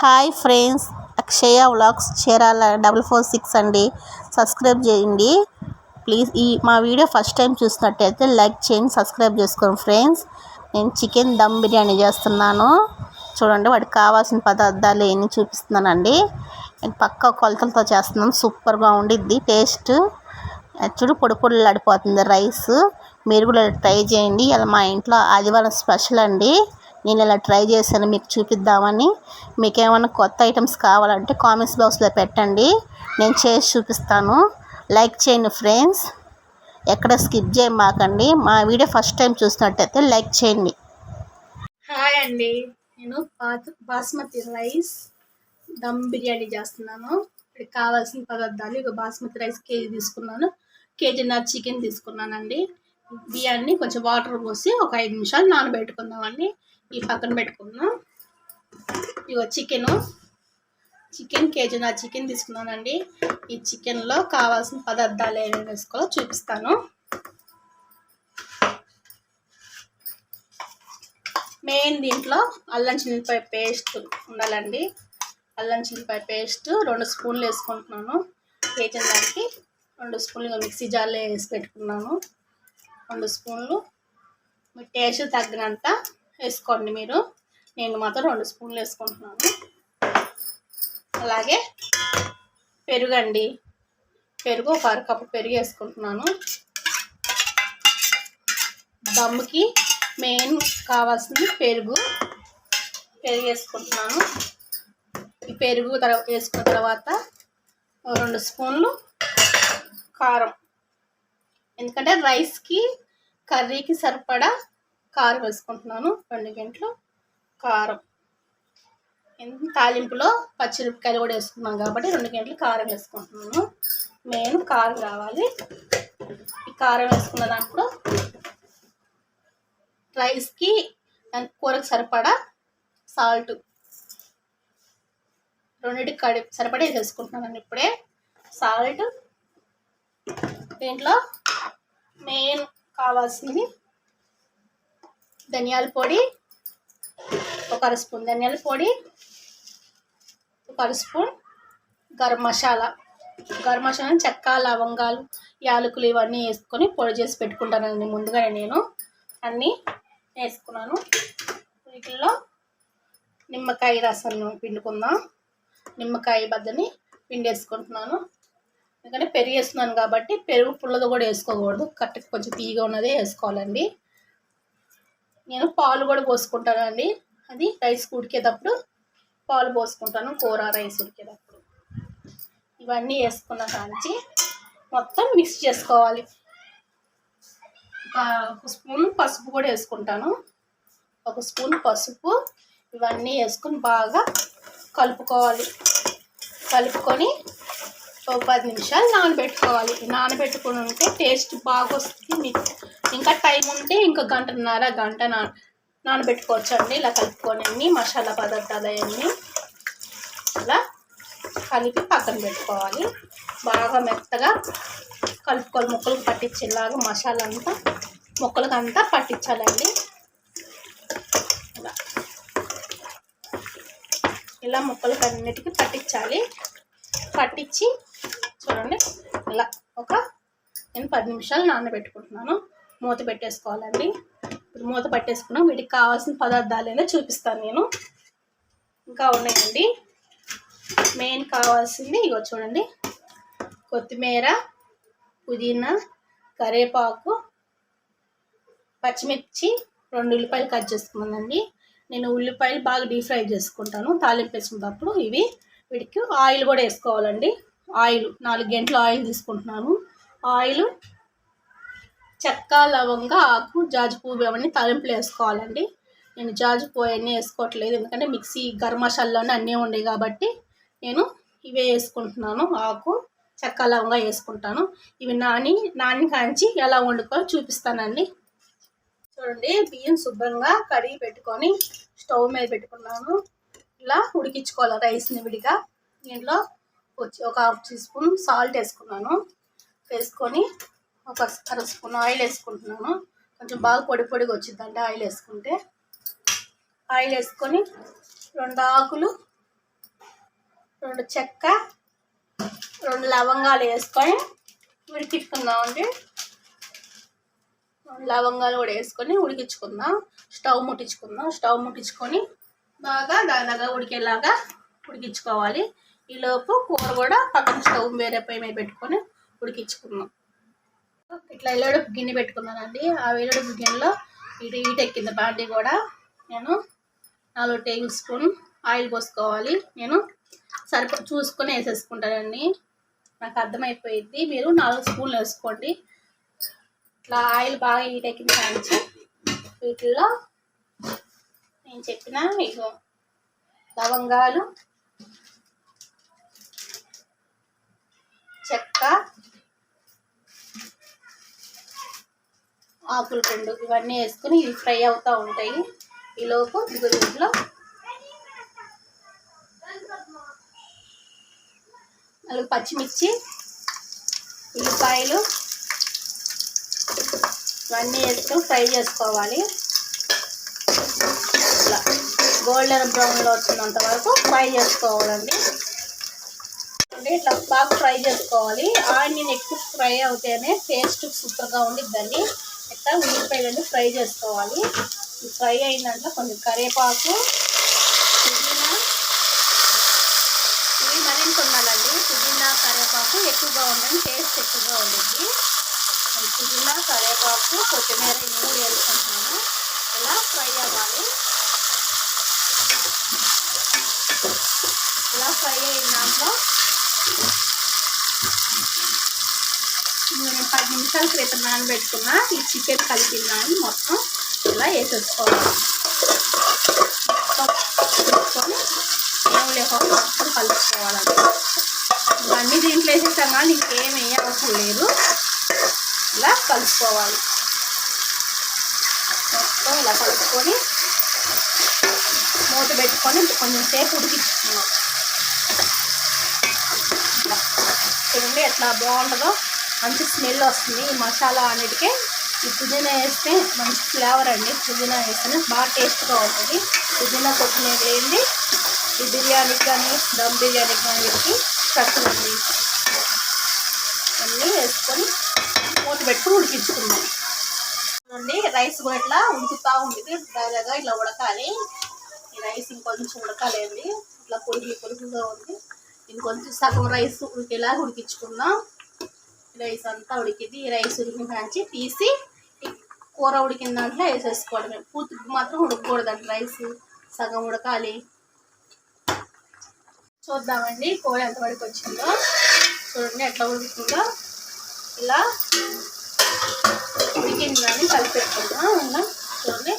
Hi friends Akshaya vlogs Chirala double four six అండి. Subscribe చేయండి. Please ఈ మా వీడియో ఫస్ట్ టైం చూసినట్టయితే లైక్ చేయండి సబ్స్క్రైబ్ చేసుకోండి ఫ్రెండ్స్. నేను చికెన్ దమ్ బిర్యానీ చేస్తున్నాను. చూడండి వాటికి కావాల్సిన పదార్థాలు ఏమి చూపిస్తున్నానండి. నేను పక్క కొలతలతో చేస్తున్నాను. సూపర్గా ఉండిద్ది టేస్ట్. చూడు పొడి పొడిలాడిపోతుంది రైస్. మీరు కూడా ట్రై చేయండి. ఇలా మా ఇంట్లో ఆదివారం స్పెషల్ అండి. నేను ఇలా ట్రై చేశాను మీకు చూపిద్దామని. మీకు ఏమైనా కొత్త ఐటమ్స్ కావాలంటే కామెంట్స్ బాక్స్లో పెట్టండి. నేను చేసి చూపిస్తాను. లైక్ చేయండి ఫ్రెండ్స్. ఎక్కడ స్కిప్ చేయమాకండి. మా వీడియో ఫస్ట్ టైం చూసినట్టయితే లైక్ చేయండి. హాయ్ అండి. నేను బాస్మతి రైస్ దమ్ బిర్యానీ చేస్తున్నాను. ఇక్కడ కావాల్సిన పదార్థాలు ఇక బాస్మతి రైస్ కేజీ తీసుకున్నాను. కేజీన్నర చికెన్ తీసుకున్నానండి. బియ్యాన్ని కొంచెం వాటర్ పోసి ఒక ఐదు నిమిషాలు నానబెట్టుకుందామండి. ఈ పక్కన పెట్టుకున్నాం ఇగో చికెను చికెన్ కేజీ నా చికెన్ తీసుకున్నానండి. ఈ చికెన్లో కావాల్సిన పదార్థాలు ఏమేమి వేసుకోవాలో చూపిస్తాను. మెయిన్ దీంట్లో అల్లం చిల్లిపాయ పేస్ట్ ఉండాలండి. అల్లం చిల్లిపాయ పేస్ట్ రెండు స్పూన్లు వేసుకుంటున్నాను. కేజీ దానికి రెండు స్పూన్లు మిక్సీ జార్లో వేసి పెట్టుకున్నాను. రెండు స్పూన్లు. మీ టేస్ట్ తగ్గినంత వేసుకోండి మీరు. నేను మాత్రం రెండు స్పూన్లు వేసుకుంటున్నాను. అలాగే పెరుగండి. పెరుగు ఒక అరకప్పు పెరుగు వేసుకుంటున్నాను. దమ్ముకి మెయిన్ కావాల్సింది పెరుగు. పెరుగు వేసుకుంటున్నాను. ఈ పెరుగు తర్వాత వేసుకున్న తర్వాత రెండు స్పూన్లు కారం. ఎందుకంటే రైస్కి కర్రీకి సరిపడా కారం వేసుకుంటున్నాను. రెండు గంటలు కారం. తాలింపులో పచ్చిమిరపకాయలు కూడా వేసుకున్నాం కాబట్టి రెండు గంటలు కారం వేసుకుంటున్నాను. మెయిన్ కారం కావాలి ఈ కారం వేసుకున్న దాంట్లో రైస్కి కూరకు సరిపడా సాల్ట్. రెండింటికి కడి సరిపడే వేసుకుంటున్నాను ఇప్పుడే. సాల్ట్ దీంట్లో మెయిన్ కావాల్సింది ధనియాల పొడి ఒక అర స్పూన్ ధనియాల పొడి ఒక అర స్పూన్ గరం మసాలా. గరం మసాలా చెక్క లవంగాలు యాలకులు ఇవన్నీ వేసుకొని పొడి చేసి పెట్టుకుంటానండి ముందుగానే నేను. అన్నీ వేసుకున్నాను. వీటిల్లో నిమ్మకాయ రసం పిండుకుందాం. నిమ్మకాయ బద్దని పిండి వేసుకుంటున్నాను ఎందుకంటే పెరుగు వేస్తున్నాను కాబట్టి పెరుగు పుల్లది కూడా వేసుకోకూడదు. కరెక్ట్ కొంచెం తీగా ఉన్నదే వేసుకోవాలండి. నేను పాలు కూడా పోసుకుంటానండి. అది రైస్ ఉడికేటప్పుడు పాలు పోసుకుంటాను కూర రైస్ ఉడికేటప్పుడు. ఇవన్నీ వేసుకున్న కాంచి మొత్తం మిక్స్ చేసుకోవాలి. ఒక స్పూన్ పసుపు కూడా వేసుకుంటాను. ఒక స్పూన్ పసుపు ఇవన్నీ వేసుకొని బాగా కలుపుకోవాలి. కలుపుకొని పది నిమిషాలు నానబెట్టుకోవాలి. నానబెట్టుకుని ఉంటే టేస్ట్ బాగా వస్తుంది మీకు. ఇంకా టైం ఉంటే ఇంకా గంటన్నర గంట నా నానబెట్టుకోవచ్చు అండి ఇలా కలుపుకొని అన్ని మసాలా పదార్థాలు అవన్నీ ఇలా కలిపి పక్కన పెట్టుకోవాలి. బాగా మెత్తగా కలుపుకోవాలి. మొక్కలకు పట్టించేలాగా మసాలా అంతా మొక్కలకు అంతా పట్టించాలండి. ఇలా. ఇలా మొక్కలకు అన్నిటికీ పట్టించాలి. పట్టించి చూడండి. ఇలా ఒక నేను పది నిమిషాలు నానబెట్టుకుంటున్నాను. మూత పెట్టేసుకోవాలండి. ఇప్పుడు మూత పట్టేసుకున్నాం. వీటికి కావాల్సిన పదార్థాలు ఏదో చూపిస్తాను నేను. ఇంకా ఉన్నాయండి. మెయిన్ కావాల్సింది ఇగో చూడండి. కొత్తిమీర పుదీనా కరేపాకు పచ్చిమిర్చి రెండు ఉల్లిపాయలు కట్ చేసుకున్నానండి. నేను ఉల్లిపాయలు బాగా డీప్ ఫ్రై చేసుకుంటాను. తాలింపు వేసుకున్నప్పుడు ఇవి వీటికి ఆయిల్ కూడా వేసుకోవాలండి. ఆయిల్ నాలుగు గంటలు ఆయిల్ తీసుకుంటున్నాను. ఆయిల్ చెక్క లవంగ ఆకు జాజి పువ్వు అవన్నీ తలింపులు వేసుకోవాలండి. నేను జాజి పువ్వు అవన్నీ వేసుకోవట్లేదు. ఎందుకంటే మిక్సీ గరం మసాలాలోనే అన్నీ ఉండే కాబట్టి నేను ఇవే వేసుకుంటున్నాను. ఆకు చెక్క లవంగ వేసుకుంటాను. ఇవి నాని నాని కాంచి ఎలా వండుకోవాలో చూపిస్తానండి. చూడండి బియ్యం శుభ్రంగా కడిగి పెట్టుకొని స్టవ్ మీద పెట్టుకున్నాను. ఇలా ఉడికించుకోవాలి రైస్ని విడిగా. దీంట్లో ఒక హాఫ్ టీ స్పూన్ సాల్ట్ వేసుకున్నాను. వేసుకొని ఒక అర స్పూన్ ఆయిల్ వేసుకుంటున్నాను. కొంచెం బాగా పొడి పొడిగా వచ్చిందంటే ఆయిల్ వేసుకుంటే. ఆయిల్ వేసుకొని రెండు ఆకులు రెండు చెక్క రెండు లవంగాలు వేసుకొని ఉడికించుకుందామండి రెండు లవంగాలు కూడా వేసుకొని ఉడికించుకుందాం. స్టవ్ ముట్టించుకుందాం. స్టవ్ ముట్టించుకొని బాగా దాని దగ్గర ఉడికేలాగా ఉడికించుకోవాలి. ఈలోపు కూర కూడా పక్కన స్టవ్ వేరే పై మీద పెట్టుకొని ఉడికించుకుందాం. ఇట్లా ఎల్లడుపు గిన్నె పెట్టుకున్నానండి. ఆ ఎల్లడుపు గిన్నెలో ఇటు ఈటెక్కింది బాండి కూడా. నేను నాలుగు టేబుల్ స్పూన్ ఆయిల్ పోసుకోవాలి. నేను సరిపో చూసుకొని వేసేసుకుంటానండి. నాకు అర్థమైపోయింది. మీరు నాలుగు స్పూన్లు వేసుకోండి. ఇట్లా ఆయిల్ బాగా ఈటెక్కింది కాంచి వీటిల్లో నేను చెప్పిన ఇగో లవంగాలు చెక్క ఆకులు రెండు ఇవన్నీ వేసుకొని ఇవి ఫ్రై అవుతూ ఉంటాయి. ఈలోపు ఇదిగో దీంట్లో నాలుగు పచ్చిమిర్చి ఉల్లిపాయలు ఇవన్నీ వేసుకొని ఫ్రై చేసుకోవాలి. ఇట్లా గోల్డెన్ బ్రౌన్లో వచ్చినంత వరకు ఫ్రై చేసుకోవాలండి. అంటే ఇట్లా బాగా ఫ్రై చేసుకోవాలి. ఆనియన్ ఎక్కువ ఫ్రై అవుతేనే టేస్ట్ సూపర్గా ఉండిద్దండి. ఇట్లా ఉల్లిపాయలన్నీ ఫ్రై చేసుకోవాలి. ఫ్రై అయిందంట కొంచెం కరివేపాకు పుదీనా. ఇవి మరింత ఉండాలండి పుదీనా కరివేపాకు ఎక్కువగా ఉండాలి టేస్ట్ ఎక్కువగా ఉండిద్ది. పుదీనా కరివేపాకు కొత్తిమీర ఈ మూడు వేసుకుంటున్నాను ఇలా ఫ్రై అవ్వాలి. ఇలా ఫ్రై అయిన దాంట్లో నేను పది నిమిషాల క్రితం నానబెట్టుకున్న ఈ చికెన్ కలిపిన్నాను మొత్తం. ఇలా వేసేసుకోవాలి. మొత్తం ఏం మొత్తం కలుపుకోవాలండి ఇవన్నీ దీంట్లో వేసేసాం కానీ ఇంకేం వేయవసరం లేదు. ఇలా కలుపుకోవాలి. మొత్తం ఇలా కలుపుకొని మూత పెట్టుకొని కొంచెం సేపు ఉడికించుకున్నాం చూడండి ఎట్లా బాగుంటుందో. మంచి స్మెల్ వస్తుంది. ఈ మసాలా అన్నిటికీ ఈ పుదీనా వేస్తే మంచి ఫ్లేవర్ అండి. పుదీనా వేస్తేనే బాగా టేస్ట్గా ఉంటుంది. పుదీనా కొత్తిమీర వేయండి. ఈ బిర్యానీకి కానీ దమ్ బిర్యానీకి కానీ వీటికి కట్టండి అన్నీ వేసుకొని మూత పెట్టి ఉడికించుకుందాం. చూడండి రైస్ కూడా ఇట్లా ఉడుకుతూ ఉంటుంది డైరెక్ట్గా ఇట్లా ఉడకాలి. ఈ రైస్ ఇంకొంచెం ఉడకాలండి ఇట్లా పొడుగు పొడుగుగా ఉంది. ఇంకొంచెం సగం రైస్ ఉడికేలా ఉడికించుకుందాం. రైస్ అంతా ఉడికింది. ఈ రైస్ ఉడికిన కాంచి తీసి కూర ఉడికిన దాంట్లో వేసేసుకోవడమే. పూర్తి మాత్రం ఉడకకూడదండి రైస్. సగం ఉడకాలి. చూద్దామండి కూర ఎంత వరకు వచ్చిందో. చూడండి ఎట్లా ఉడుకుతుందో. ఇలా ఉడికిందని కలిపెట్టుకుందాం. ఇలా చూడండి.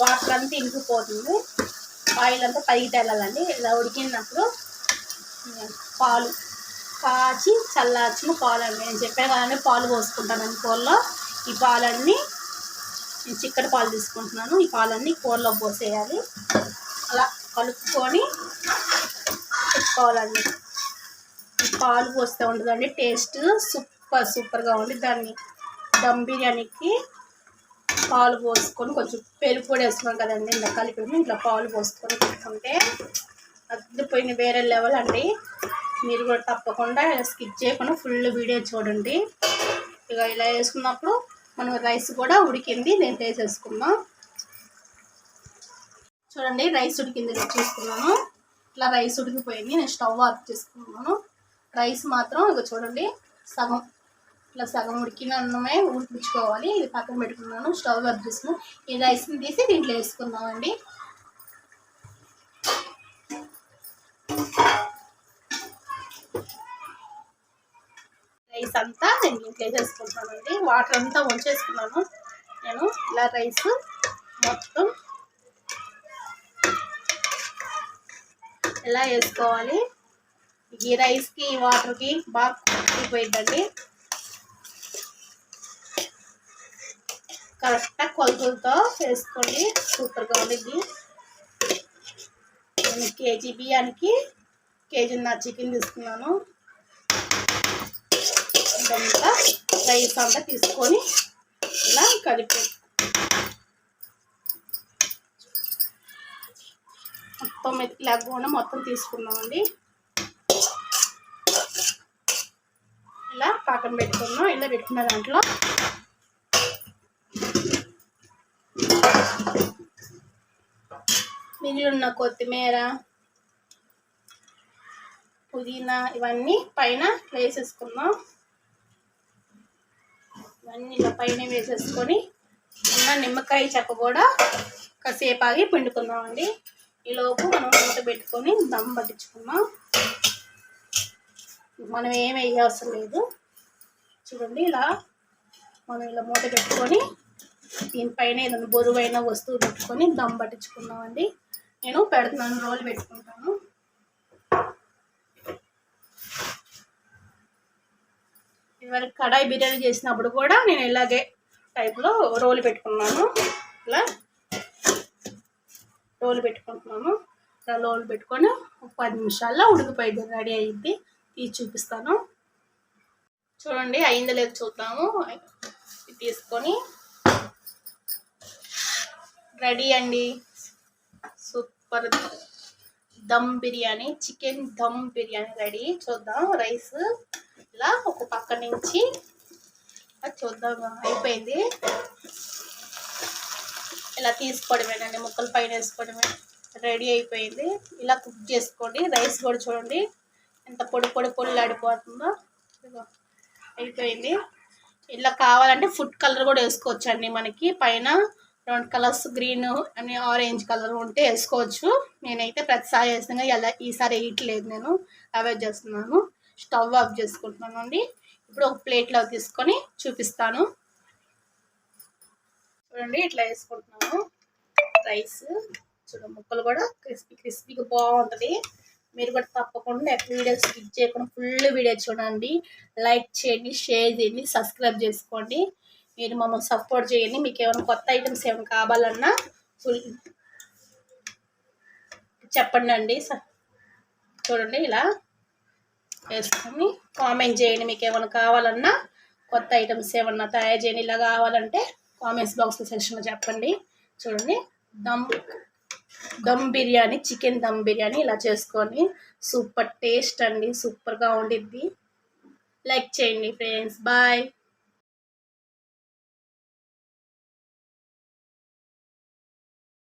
వాటర్ అంతా ఇంకిపోతుంది. ఆయిల్ అంతా పైకి తెల్లాలండి ఇలా ఉడికినప్పుడు పాలు. కాచి చల్లార్చిన పాలు అండి నేను చెప్పాను కదండి పాలు పోసుకుంటాను కూరలో. ఈ పాలన్నీ నేను చిక్కటి పాలు తీసుకుంటున్నాను. ఈ పాలన్నీ కూరలో పోసేయాలి. అలా కలుపుకొని పెట్టుకోవాలండి. ఈ పాలు పోస్తే ఉంటుందండి. టేస్ట్ సూపర్ సూపర్గా ఉంది. దాన్ని దమ్ బిర్యానీకి పాలు పోసుకొని కొంచెం పెరుగు కూడా వేసుకున్నాం కదండి. ఇంకా కలిపి ఇట్లా పాలు పోసుకొని పెట్టుకుంటే అదిపోయిన వేరే లెవెల్ అండి. మీరు కూడా తప్పకుండా స్కిప్ చేయకుండా ఫుల్ వీడియో చూడండి. ఇక ఇలా వేసుకున్నప్పుడు మనం రైస్ కూడా ఉడికింది నేను వేసేసుకుందాం చూడండి రైస్ ఉడికింది నేను చూసుకున్నాను. ఇట్లా రైస్ ఉడికిపోయింది నేను స్టవ్ ఆఫ్ చేసుకున్నాను. రైస్ మాత్రం ఇక చూడండి సగం. ఇట్లా సగం ఉడికిన అన్నమే ఉడికించుకోవాలి. ఇది పక్కన పెట్టుకున్నాను స్టవ్ ఆఫ్ చేసుకున్నాను. ఈ రైస్ని తీసి దీంట్లో వేసుకుందామండి. రైస్ అంతా నేను దీంట్లో వేసేసుకుంటానండి. వాటర్ అంతా వంచేసుకున్నాను. నేను ఇలా రైస్ మొత్తం ఎలా వేసుకోవాలి? ఈ రైస్కి వాటర్కి బాగా అయిపోయిందండి కరెక్ట్గా కొలతలతో వేసుకోండి సూపర్గా ఉండిద్ది. నేను కేజీ బియ్యానికి కేజీన్నర చికెన్ తీసుకున్నాను. ఇదంతా రైస్ అంతా తీసుకొని ఇలా కలిపి. మొత్తం మెత్తి లేకుండా మొత్తం తీసుకున్నామండి. ఇలా పాకం పెట్టుకున్నాం. ఇలా పెట్టుకున్న దాంట్లో మిగిలిన కొత్తిమీర పుదీనా ఇవన్నీ పైన వేసేసుకుందాం. ఇవన్నీ ఇలా పైన వేసేసుకొని ఉన్న నిమ్మకాయ చెక్క కూడా కాసేపు ఆగి పిండుకుందామండి. ఈలోపు మనం మూత పెట్టుకొని దమ్ పట్టించుకుందాం. మనం ఏం వేయవసరం లేదు. చూడండి ఇలా మనం ఇలా మూత పెట్టుకొని దీనిపైన ఏదైనా బరువైన వస్తువు పెట్టుకొని దమ్ పట్టించుకుందామండి. నేను పెడుతున్నాను రోజులు పెట్టుకుంటాను. ఇవాళ కడాయి బిర్యానీ చేసినప్పుడు కూడా నేను ఇలాగే టైప్లో రోలు పెట్టుకున్నాను. ఇలా రోలు పెట్టుకుంటున్నాను. ఇలా రోలు పెట్టుకొని ఒక పది నిమిషాల్లో ఉడికిపోయింది రెడీ అయ్యింది. తీసి చూపిస్తాను. చూడండి అయిందో లేదు చూద్దాము. ఇది తీసుకొని రెడీ అండి. Super dum biryani chicken dum biryani ready. చూద్దాం రైస్ ఇలా ఒక పక్క నుంచి అది చూద్దాం అయిపోయింది. ఇలా తీసుకోవడమేనండి ముక్కలు పైన వేసుకోవడమే. రెడీ అయిపోయింది. ఇలా కుక్ చేసుకోండి. రైస్ కూడా చూడండి. ఎంత పొడి పొడి పొల్లాడిపోతుందో ఇదిగో అయిపోయింది. ఇలా కావాలంటే ఫుడ్ కలర్ కూడా వేసుకోవచ్చండి మనకి. పైన రెండు కలర్స్ గ్రీన్ అని ఆరెంజ్ కలర్ ఉంటే వేసుకోవచ్చు. నేనైతే ప్రతిసారి వేసిన ఎలా ఈసారి వేయట్లేదు నేను. అవాయిడ్ చేస్తున్నాను. స్టవ్ ఆఫ్ చేసుకుంటున్నాను అండి. ఇప్పుడు ఒక ప్లేట్లో తీసుకొని చూపిస్తాను. చూడండి ఇట్లా వేసుకుంటున్నాను. రైస్ చూడ ముక్కలు కూడా క్రిస్పీ క్రిస్పీగా బాగుంటుంది. మీరు కూడా తప్పకుండా వీడియో స్కిప్ చేయకుండా ఫుల్ వీడియో చూడండి. లైక్ చేయండి షేర్ చేయండి సబ్స్క్రైబ్ చేసుకోండి. మీరు మమ్మల్ని సపోర్ట్ చేయండి. మీకు ఏమైనా కొత్త ఐటమ్స్ ఏమైనా కావాలన్నా ఫుల్ చెప్పండి అండి. స- చూడండి ఇలా వేసుకొని కామెంట్ చేయండి మీకు ఏమైనా కావాలన్నా కొత్త ఐటమ్స్ ఏమన్నా తయారు చేయండి ఇలా కావాలంటే కామెంట్స్ బాక్స్ సెక్షన్లో చెప్పండి. చూడండి దమ్ దమ్ బిర్యానీ చికెన్ దమ్ బిర్యానీ ఇలా చేసుకొని సూపర్ టేస్ట్ అండి సూపర్గా ఉండిద్ది. లైక్ చేయండి ఫ్రెండ్స్. బాయ్.